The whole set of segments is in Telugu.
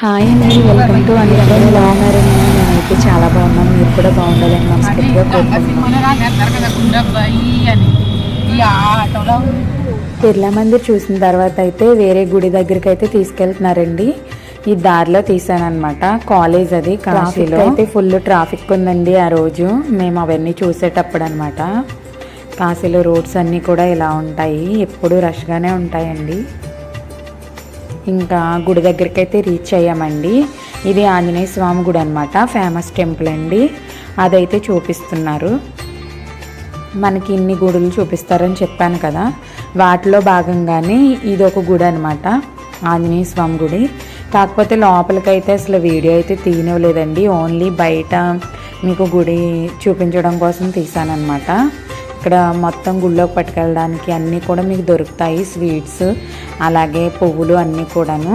హాయ్ అండి వెల్కమ్ టు అన్ని అందరూ బాగున్నారండి నేనైతే చాలా బాగున్నాను మీరు కూడా బాగుండాలని మనస్ఫూర్తిగా కోరుకుంటున్నాను బిర్లా మందిర్ చూసిన తర్వాత అయితే వేరే గుడి దగ్గరికి అయితే తీసుకెళ్తున్నారండి. ఈ దారిలో తీసానమాట కాలేజ్ అది కాశీలో. అయితే ఫుల్ ట్రాఫిక్ ఉందండి ఆ రోజు. మేము అవన్నీ చూసేటప్పుడు అనమాట కాశీలో రోడ్స్ అన్నీ కూడా ఇలా ఉంటాయి ఎప్పుడు రష్గానే ఉంటాయండి. ఇంకా గుడి దగ్గరికి అయితే రీచ్ అయ్యామండి. ఇది ఆంజనేయ స్వామి గుడి అనమాట ఫేమస్ టెంపుల్ అండి. అదైతే చూపిస్తున్నారు. మనకి ఇన్ని గుడులు చూపిస్తారని చెప్పాను కదా. వాటిలో భాగంగానే ఇది ఒక గుడి అనమాట ఆంజనేయ స్వామి గుడి. కాకపోతే లోపలికైతే అసలు వీడియో అయితే తీయనివ్వలేదండి. ఓన్లీ బయట మీకు గుడి చూపించడం కోసం తీసానమాట ఇక్కడ మొత్తం గుళ్ళోకి పట్టుకెళ్ళడానికి అన్నీ కూడా మీకు దొరుకుతాయి స్వీట్స్ అలాగే పువ్వులు అన్నీ కూడాను.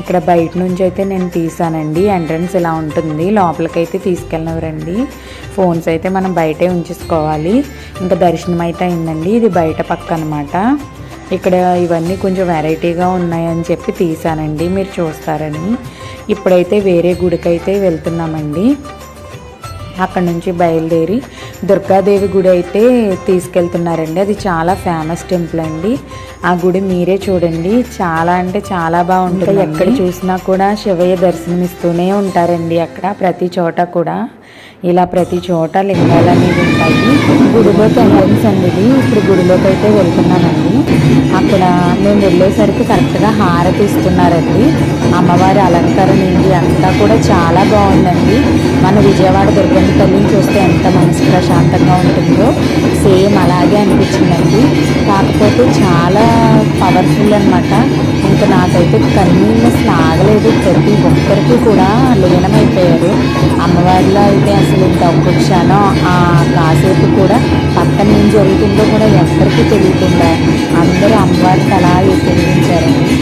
ఇక్కడ బయట నుంచి అయితే నేను తీసానండి. ఎంట్రన్స్ ఇలా ఉంటుంది. లోపలికైతే తీసుకెళ్ళినవరండి. ఫోన్స్ అయితే మనం బయటే ఉంచేసుకోవాలి. ఇంకా దర్శనం అయితే అయిందండి. ఇది బయట పక్క అనమాట ఇక్కడ ఇవన్నీ కొంచెం వెరైటీగా ఉన్నాయని చెప్పి తీసానండి. మీరు చూస్తారని. ఇప్పుడైతే వేరే గుడికైతే వెళ్తున్నామండి. అక్కడ నుంచి బయలుదేరి దుర్గాదేవి గుడి అయితే తీసుకెళ్తున్నారండి. అది చాలా ఫేమస్ టెంపుల్ అండి. ఆ గుడి మీరే చూడండి. చాలా అంటే చాలా బాగుంటుంది ఎక్కడ చూసినా కూడా శివయ్య దర్శనమిస్తూనే ఉంటారండి అక్కడ ప్రతి చోట కూడా. ఇలా ప్రతి చోట లింగాలు అనేవి ఉంటాయి. గుడిలోకి ఎంట్రన్స్ అండి ఇది ఇప్పుడు గుడిలోకి అయితే వెళ్తున్నానండి. అక్కడ మేము వెళ్ళేసరికి కరెక్ట్గా హారతి ఇస్తున్నారండి అమ్మవారి అలంకరణ ఏంటి అంతా కూడా చాలా బాగుందండి. మన విజయవాడ దుర్గమ్మ తల్లిని చూస్తే ఎంత మనసు ప్రశాంతంగా ఉంటుందో సేమ్ అలాగే అనిపించిందండి. కాకపోతే చాలా పవర్ఫుల్ అనమాట ఇంకా నాకైతే కన్నీళ్ళు అసలు ఆగలేదు. ప్రతి ఒక్కరికి కూడా లీనమైపోయారు. అమ్మవారిలో అయితే అసలు ఇంకా ఆ కాసేపు కూడా పక్కన ఏం జరుగుతుందో కూడా ఎవరికి తెలియకుండా అందరూ అమ్మవారికి అలా తెలియించారండి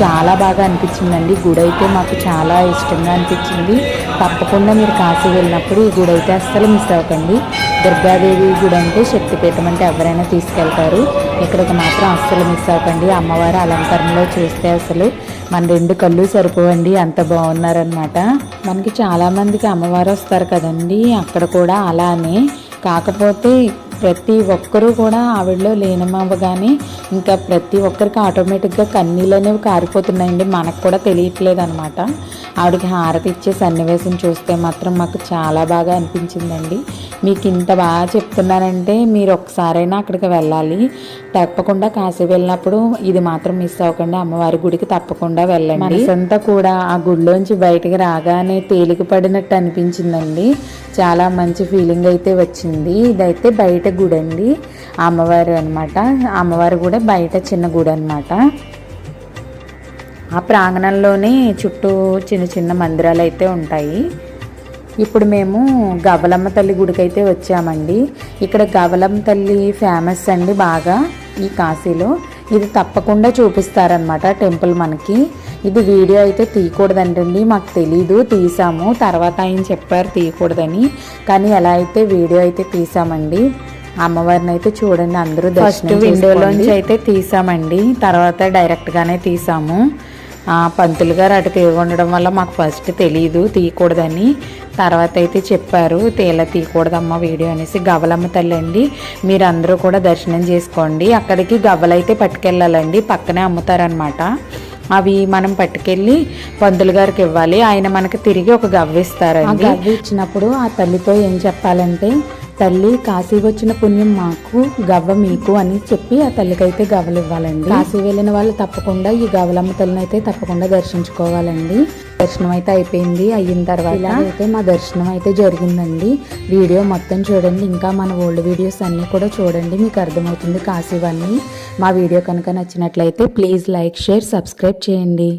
చాలా బాగా అనిపించిందండి. గుడి అయితే మాకు చాలా ఇష్టంగా అనిపించింది. తప్పకుండా మీరు కాశీ వెళ్ళినప్పుడు ఈ గుడి అయితే అస్సలు మిస్ అవ్వకండి. దుర్గాదేవి గుడి అంటే శక్తిపీఠం అంటే ఎవరైనా తీసుకెళ్తారు. ఇక్కడికి మాత్రం అస్సలు మిస్ అవ్వకండి. అమ్మవారి అలంకరణలో చూస్తే అసలు మన రెండు కళ్ళు సరిపోవండి. అంత బాగున్నారనమాట మనకి చాలామందికి అమ్మవారు వస్తారు కదండి. అక్కడ కూడా అలానే. కాకపోతే ప్రతి ఒక్కరూ కూడా ఆవిడలో లీనమవ్వగానే ఇంకా ప్రతి ఒక్కరికి ఆటోమేటిక్గా కన్నీళ్ళు అనేవి కారిపోతున్నాయండి. మనకు కూడా తెలియట్లేదు అనమాట ఆవిడకి హారతి ఇచ్చే సన్నివేశం చూస్తే మాత్రం మాకు చాలా బాగా అనిపించిందండి. మీకు ఇంత బాగా చెప్తున్నానంటే మీరు ఒక్కసారైనా అక్కడికి వెళ్ళాలి. తప్పకుండా కాశీ వెళ్ళినప్పుడు ఇది మాత్రం మిస్ అవ్వకుండా. అమ్మవారి గుడికి తప్పకుండా వెళ్ళండి. మనసంతా కూడా ఆ గుడిలోంచి బయటకు రాగానే తేలిక పడినట్టు అనిపించిందండి. చాలా మంచి ఫీలింగ్ అయితే వచ్చింది. ఇదైతే బయట గుడి అండి. అమ్మవారు అనమాట అమ్మవారు కూడా బయట చిన్న గుడి అనమాట ఆ ప్రాంగణంలోనే చుట్టూ చిన్న చిన్న మందిరాలు అయితే ఉంటాయి. ఇప్పుడు మేము గవలమ్మ తల్లి గుడికి అయితే వచ్చామండి. ఇక్కడ గవలమ్మ తల్లి ఫేమస్ అండి బాగా ఈ కాశీలో. ఇది తప్పకుండా చూపిస్తారనమాట టెంపుల్ మనకి. ఇది వీడియో అయితే తీయకూడదంటండి మాకు తెలీదు తీసాము. తర్వాత ఆయన చెప్పారు తీయకూడదని. కానీ ఎలా అయితే వీడియో అయితే తీసామండి. అమ్మవారిని అయితే చూడండి అందరూ ఫస్ట్ విండోలోంచి అయితే తీసామండి. తర్వాత డైరెక్ట్గానే తీసాము. ఆ, పంతులు గారు అటు ఉండడం వల్ల మాకు ఫస్ట్ తెలియదు తీయకూడదని. తర్వాత అయితే చెప్పారు తేల తీయకూడదమ్మా వీడియో అనేసి. గవ్వలమ్మ తల్లి అండి మీరందరూ కూడా దర్శనం చేసుకోండి. అక్కడికి గవ్వలైతే పట్టుకెళ్ళాలండి పక్కనే అమ్ముతారనమాట అవి మనం పట్టుకెళ్ళి పంతులు గారికి ఇవ్వాలి. ఆయన మనకి తిరిగి ఒక గవ్వ ఇస్తారండి గవ్వ ఇచ్చినప్పుడు ఆ తల్లితో ఏం చెప్పాలంటే తల్లి కాశీ వచ్చిన పుణ్యం మాకు గవ్వ మీకు అని చెప్పి ఆ తల్లికైతే గవ్వలు ఇవ్వాలండి. కాశీ వెళ్ళిన వాళ్ళు తప్పకుండా ఈ గవ్వలమ్మ తల్లిని అయితే తప్పకుండా దర్శించుకోవాలండి. దర్శనం అయితే అయిపోయింది. అయిన తర్వాత అయితే మా దర్శనం అయితే జరిగిందండి. వీడియో మొత్తం చూడండి. ఇంకా మన ఓల్డ్ వీడియోస్ అన్నీ కూడా చూడండి. మీకు అర్థమవుతుంది కాశీవన్నీ మా వీడియో కనుక నచ్చినట్లయితే ప్లీజ్ లైక్ షేర్ సబ్స్క్రైబ్ చేయండి.